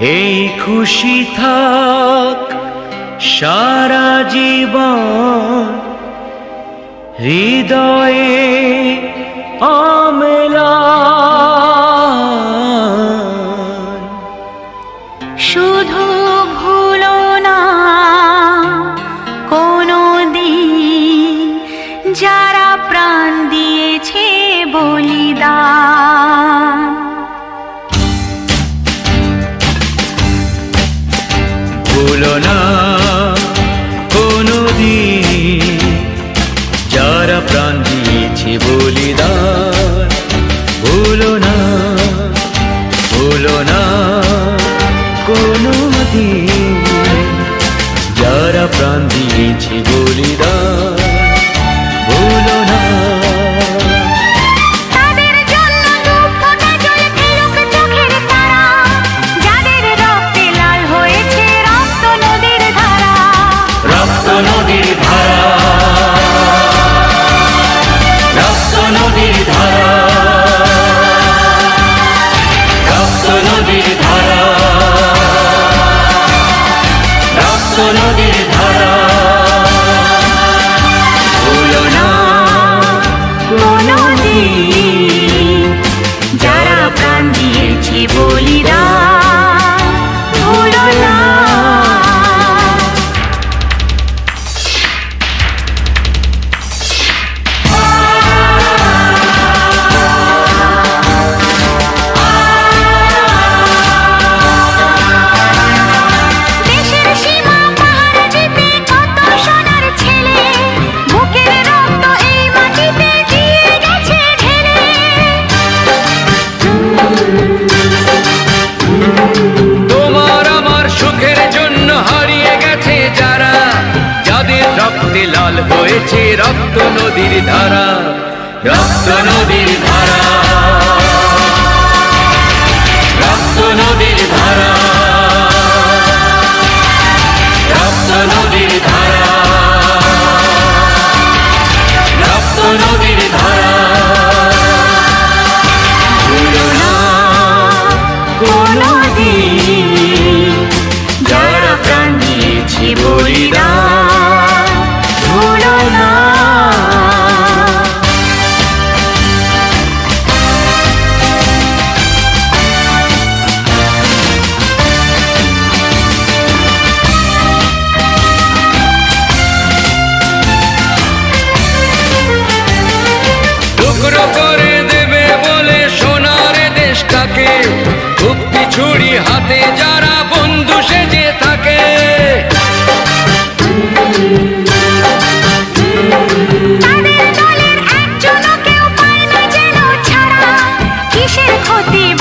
এই খুশি থাক সারা জীবন। হৃদয়ে আমলা শুধু ভুলো না কোনো দিন যারা প্রাণ দিয়েছে বলিদান না কোনো দিন যারা প্রাণ solo diré. লাল হয়েছে রক্ত নদীর ধারা রক্ত নদীর ধারা। ती